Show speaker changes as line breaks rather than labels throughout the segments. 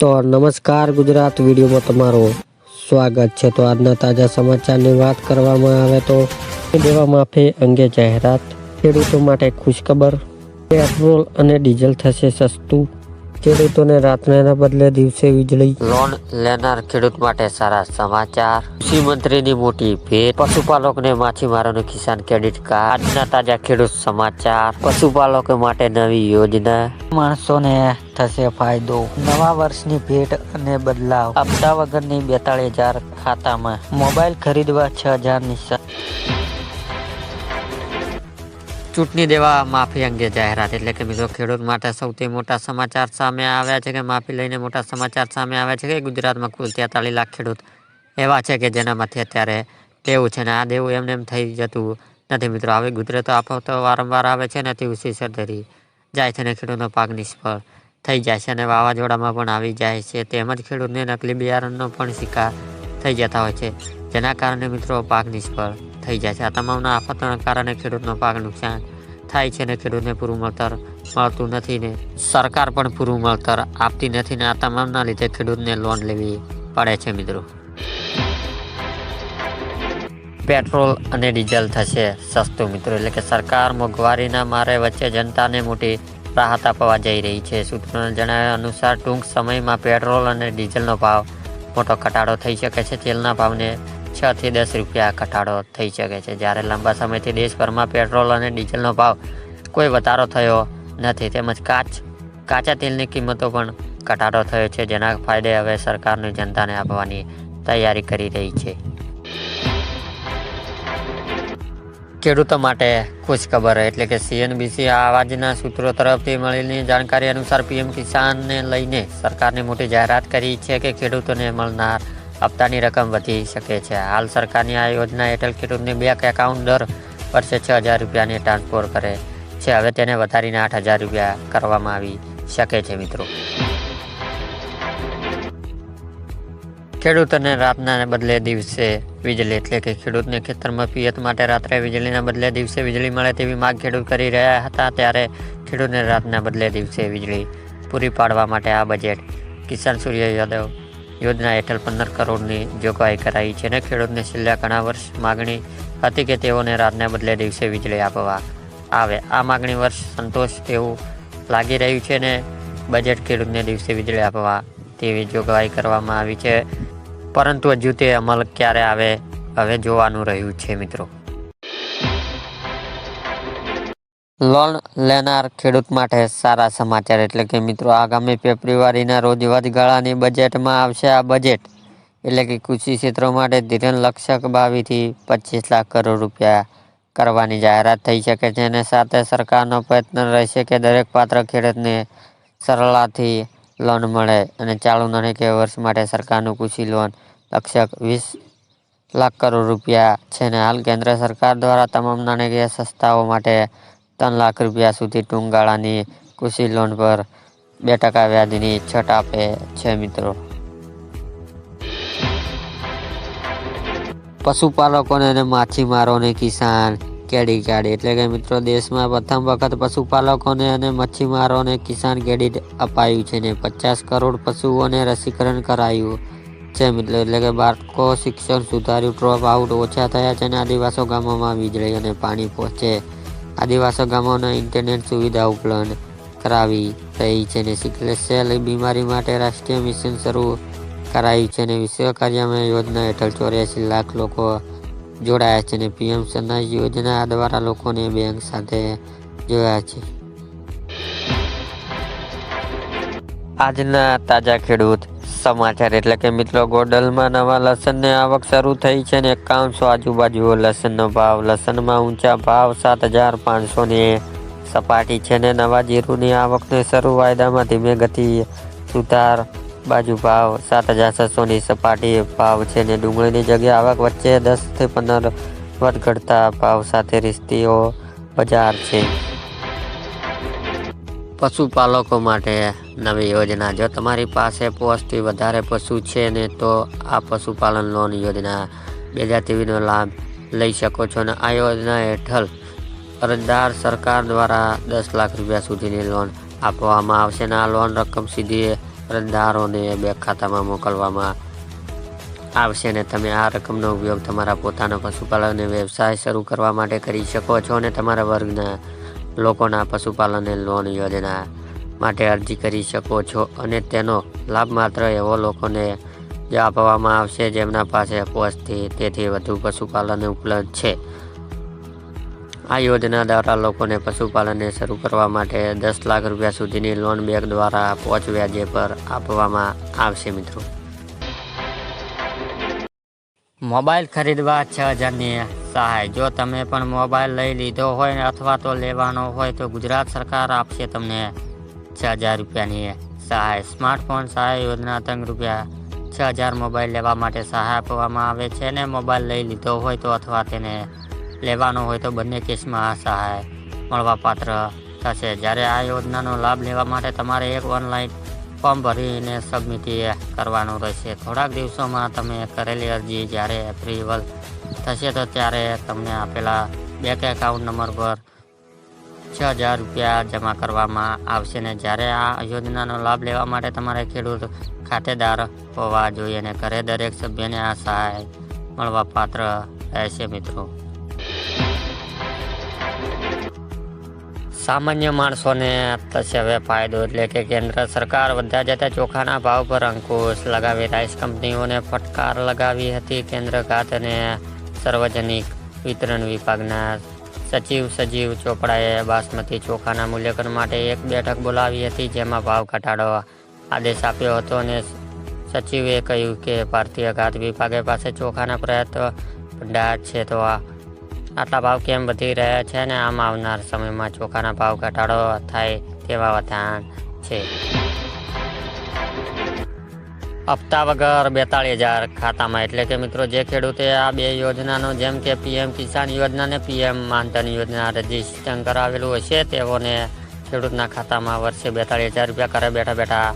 તો નમસ્કાર ગુજરાત વિડીયોમાં તમારું સ્વાગત છે. તો આજના તાજા સમાચારની વાત કરવામાં આવે તો દેવા માફી અંગે જાહેરાત. ખેડૂતો માટે ખુશખબર, પેટ્રોલ અને ડીઝલ થશે સસ્તું. ખેડૂતોને રાત્રેના બદલે દિવસે વીજળી. લોન લેનાર ખેડૂત માટે સારા સમાચાર. કૃષિ મંત્રીની મોટી ભેટ. પશુપાલકોને માછીમારોને કિસાન ક્રેડિટ કાર્ડ. આજના તાજા ખેડૂત સમાચાર. પશુપાલકો માટે નવી યોજના. માણસોને થશે ફાયદો. નવા વર્ષની ભેટ અને બદલાવ. હપ્તા વગરની બેતાળીસ હજાર ખાતામાં. મોબાઈલ ખરીદવા છ હજારની ચૂંટણી દેવા માફી અંગે જાહેરાત એટલે કે મિત્રો ખેડૂત માટે સૌથી મોટા સમાચાર સામે આવ્યા છે કે માફી લઈને મોટા સમાચાર સામે આવ્યા છે કે ગુજરાતમાં કુલ તેતાલીસ લાખ ખેડૂત એવા છે કે જેનામાંથી અત્યારે દેવું છે ને આ દેવું એમને એમ થઈ જતું નથી મિત્રો. આવી ગુજરાતો આફતો વારંવાર આવે છે ને તે ઉસી સરધરી જાય છે ને ખેડૂતનો પાક નિષ્ફળ થઈ જાય છે અને વાવાઝોડામાં પણ આવી જાય છે. તેમજ ખેડૂતને નકલી બિયારણનો પણ શિકાર થઈ જતા હોય છે. જેના કારણે મિત્રો પાક નિષ્ફળ થઈ જાય છે. આ તમામના આફતોના કારણે ખેડૂતનો પાક નુકસાન થાય છે ને ખેડૂતને પૂરું મળતર મળતું નથી ને સરકાર પણ પૂરું મળતર આપતી નથી ને આ તમામના લીધે ખેડૂતને લોન લેવી પડે છે મિત્રો. પેટ્રોલ અને ડીઝલ થશે સસ્તું મિત્રો, એટલે કે સરકાર મોંઘવારીના મારે વચ્ચે જનતાને મોટી રાહત આપવા જઈ રહી છે. સૂત્રોના જણાવ્યા અનુસાર ટૂંક સમયમાં પેટ્રોલ અને ડીઝલનો ભાવ મોટો ઘટાડો થઈ શકે છે. તેલના ભાવને છ થી દસ રૂપિયા ઘટાડો થઈ શકે છે. જ્યારે લાંબા સમયથી દેશભરમાં પેટ્રોલ અને ડીઝલનો ભાવ કોઈ વધારો થયો નથી, તેમજ કાચ, કાચા તેલની કિંમતો પણ ઘટાડો થયો છે, જેના ફાયદે હવે સરકારની જનતાને આપવાની તૈયારી કરી રહી છે. ખેડૂતો માટે ખુશખબર, એટલે કે સીએનબીસી આવાજના સૂત્રો તરફથી મળેલી જાણકારી અનુસાર પીએમ કિસાનને લઈને સરકારની મોટી જાહેરાત કરી છે કે ખેડૂતોને મળનાર હપ્તાની રકમ વધી શકે છે. હાલ સરકારની આ યોજના હેઠળ ખેડૂતને બેંક એકાઉન્ટ દર વર્ષે છ હજાર રૂપિયાની ટ્રાન્સફર કરે છે. હવે તેને વધારીને આઠ હજાર રૂપિયા કરવામાં આવી શકે છે મિત્રો. ખેડૂતોને રાતના બદલે દિવસે વીજળી એટલે કે ખેડૂતને ખેતરમાં પિયત માટે રાત્રે વીજળીના બદલે દિવસે વીજળી મળે તેવી માગ ખેડૂત કરી રહ્યા હતા ત્યારે ખેડૂતને રાતના બદલે દિવસે વીજળી પૂરી પાડવા માટે આ બજેટ કિસાન સૂર્ય યાદવ યોજના હેઠળ પંદર કરોડની જોગવાઈ કરાઈ છે અને ખેડૂતને છેલ્લા ઘણા વર્ષ માગણી હતી કે તેઓને રાતના બદલે દિવસે વીજળી આપવા આવે. આ માગણી વર્ષ સંતોષ તેવું લાગી રહ્યું છે ને બજેટ ખેડૂતને દિવસે વીજળી આપવા તેવી જોગવાઈ કરવામાં આવી છે. પરંતુ હજુ તે અમલ ક્યારે આવે, હવે જોવાનું રહ્યું છે મિત્રો. લોન લેનાર ખેડૂત માટે સારા સમાચાર એટલે કે મિત્રો, આગામી ફેબ્રુઆરીના રોજ વચગાળાની બજેટમાં આવશે આ બજેટ. એટલે કે કૃષિ ક્ષેત્રો માટે ધિરાણ લક્ષક બાવીસથી પચીસ લાખ કરોડ રૂપિયા કરવાની જાહેરાત થઈ શકે છે અને સાથે સરકારનો પ્રયત્ન રહેશે કે દરેક પાત્ર ખેડૂતને સરળતાથી લોન મળે અને ચાલુ નાણાકીય વર્ષ માટે સરકારનું કૃષિ લોન લક્ષક વીસ લાખ કરોડ રૂપિયા છે. ને હાલ કેન્દ્ર સરકાર દ્વારા તમામ નાણાકીય સંસ્થાઓ માટે ત્રણ લાખ રૂપિયા સુધી ટૂંક ગાળાની કૃષિ લોન પર બે ટકા વ્યાજની છટ આપે છે મિત્રો. પશુપાલકોને અને માછીમારોને કિસાન કેડી કાર્ડ એટલે કે મિત્રો, દેશમાં પ્રથમ વખત પશુપાલકોને અને મચ્છીમારોને કિસાન ક્રેડિટ અપાયું છે ને પચાસ કરોડ પશુઓને રસીકરણ કરાયું છે મિત્રો. એટલે કે બાળકો શિક્ષણ સુધાર્યું, ડ્રોપ આઉટ ઓછા થયા છે અને આદિવાસો ગામોમાં વીજળી અને પાણી પહોંચે આદિવાસી ગામોને ઇન્ટરનેટ સુવિધા ઉપલબ્ધ કરાવી રહી છે ને સિકલેસ સેલ બીમારી માટે રાષ્ટ્રીય મિશન શરૂ કરાયું છે અને વિશ્વ કાર્યમાં યોજના હેઠળ ચોર્યાસી લાખ લોકો જોડાયા છે અને પીએમ સન્માન યોજના દ્વારા લોકોને બેંક સાથે જોયા છે. આજના તાજા ખેડૂત સમાચાર એટલે કે મિત્રો, ગોડલમાં નવા લસણની આવક શરૂ થઈ છે ને એકાવનસો આજુબાજુ લસણનો ભાવ, લસણમાં ઊંચા ભાવ સાત હજાર પાંચસોની સપાટી છે ને નવા જીરુની આવકને શરૂ વાયદામાં ધીમે ગતિ સુધાર બાજુ ભાવ સાત હજાર છસોની સપાટી ભાવ છે ને ડુંગળીની જગ્યાએ આવક વચ્ચે દસથી પંદર વધ ઘટતા ભાવ સાથે રિસ્તીઓ બજાર છે. પશુપાલકો માટે નવી યોજના. જો તમારી પાસે પોસ્ટથી વધારે પશુ છે ને, તો આ પશુપાલન લોન યોજના બે હજાર તેવીસનો લાભ લઈ શકો છો. અને આ યોજના હેઠળ અરજદાર સરકાર દ્વારા દસ લાખ રૂપિયા સુધીની લોન આપવામાં આવશે અને આ લોન રકમ સીધી અરજદારોને બેંક ખાતામાં મોકલવામાં આવશે. અને તમે આ રકમનો ઉપયોગ તમારા પોતાના પશુપાલન વ્યવસાય શરૂ કરવા માટે કરી શકો છો અને તમારા વર્ગના લોકોના પશુપાલન લોન યોજના માટે અરજી કરી શકો છો અને તેનો લાભ માત્ર એવો લોકોને જ આપવામાં આવશે જેમના પાસે પોસ્ટથી તેથી વધુ પશુપાલન ઉપલબ્ધ છે. આ યોજના દ્વારા લોકોને પશુપાલનને શરૂ કરવા માટે દસ લાખ રૂપિયા સુધીની લોન બેંક દ્વારા પોચ વ્યાજે પર આપવામાં આવશે મિત્રો. મોબાઈલ ખરીદવા છ હજારની સહાય. જો તમે પણ મોબાઈલ લઈ લીધો હોય અથવા તો લેવાનો હોય તો ગુજરાત સરકાર આપશે તમને છ હજાર રૂપિયાની સહાય. સ્માર્ટફોન સહાય યોજના તંગ રૂપિયા છ હજાર મોબાઈલ લેવા માટે સહાય આપવામાં આવે છે ને મોબાઈલ લઈ લીધો હોય તો અથવા તેને લેવાનો હોય તો બંને કેસમાં આ સહાય મળવાપાત્ર થશે. જ્યારે આ યોજનાનો લાભ લેવા માટે તમારે એક ઓનલાઈન ફોર્મ ભરીને સબમિટ કરવાનું રહેશે. થોડાક દિવસોમાં તમે કરેલી અરજી જ્યારે એપ્રુવલ થશે તો ત્યારે તમને આપેલા બેંક એકાઉન્ટ નંબર પર છ હજાર રૂપિયા જમા કરવામાં આવશે ને જ્યારે આ યોજનાનો લાભ લેવા માટે તમારે ખેડૂત ખાતેદાર હોવા જોઈએ અને ઘરે દરેક સભ્યને આ સહાય મળવા પાત્ર રહેશે મિત્રો. સામાન્ય માણસોને થશે હવે ફાયદો એટલે કે કેન્દ્ર સરકાર વધ્યા જતા ચોખાના ભાવ પર અંકુશ લગાવી રાઈસ કંપનીઓને ફટકાર લગાવી હતી. કેન્દ્ર ખાત અને સાર્વજનિક વિતરણ વિભાગના સચિવ સજીવ ચોપડાએ બાસમતી ચોખાના મૂલ્યાંકન માટે એક બેઠક બોલાવી હતી, જેમાં ભાવ ઘટાડો આદેશ આપ્યો હતો અને સચિવે કહ્યું કે ભારતીય ખાત વિભાગે પાસે ચોખાના પ્રયત્ન ભંડાર છે તો આ આટલા ભાવ કેમ વધી રહ્યા છે અને આમ આવનાર સમયમાં ચોખાના ભાવ ઘટાડો થાય તેવા વધાણ છે. હપ્તા વગર બેતાળીસ હજાર ખાતામાં. એટલે કે મિત્રો જે ખેડૂતે આ બે યોજનાનો, જેમ કે પીએમ કિસાન યોજના ને પીએમ માનધન યોજના રજીસ્ટ્રેશન કરાવેલું હશે, તેઓને ખેડૂતના ખાતામાં વર્ષે બેતાળીસ હજાર રૂપિયા ઘરે બેઠા બેઠા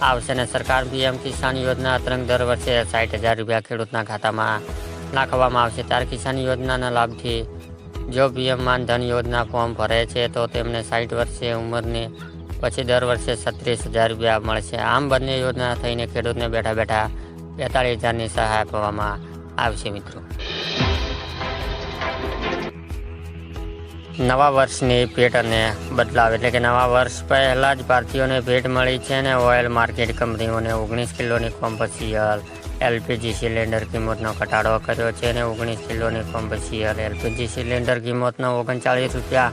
આવશે ને સરકાર પીએમ કિસાન યોજના અંતર્ગત દર વર્ષે સાઠ હજાર રૂપિયા ખેડૂતના ખાતામાં નાખવામાં આવશે. ત્યારે કિસાન યોજનાના લાભથી જો પીએમ માનધન યોજના ફોર્મ ભરે છે, તો તેમને સાઠ વર્ષે ઉંમરની પછી દર વર્ષે છત્રીસ હજાર રૂપિયા મળશે. આમ બંને યોજના થઈને ખેડૂતને બેઠા બેઠા બેતાળીસ હજારની સહાય આપવામાં આવશે મિત્રો. નવા વર્ષની ભેટ અને બદલાવ એટલે કે નવા વર્ષ પહેલાં જ ભારતીયોને ભેટ મળી છે અને ઓઇલ માર્કેટ કંપનીઓને ઓગણીસ કિલોની કોમ્પર્શિયલ એલપીજી સિલિન્ડર કિંમતનો ઘટાડો કર્યો છે અને ઓગણીસ કિલોની કોમ્પર્શિયલ એલપીજી સિલિન્ડર કિંમતનો ઓગણચાળીસ રૂપિયા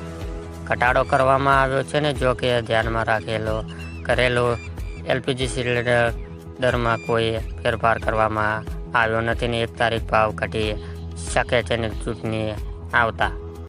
ઘટાડો કરવામાં આવ્યો છે ને જો કે ધ્યાનમાં રાખેલો કરેલો એલપીજી સિલિન્ડર દરમાં કોઈ ફેરફાર કરવામાં આવ્યો નથી ને એક તારીખ ભાવ ઘટી શકે છે ને ચૂંટણી આવતા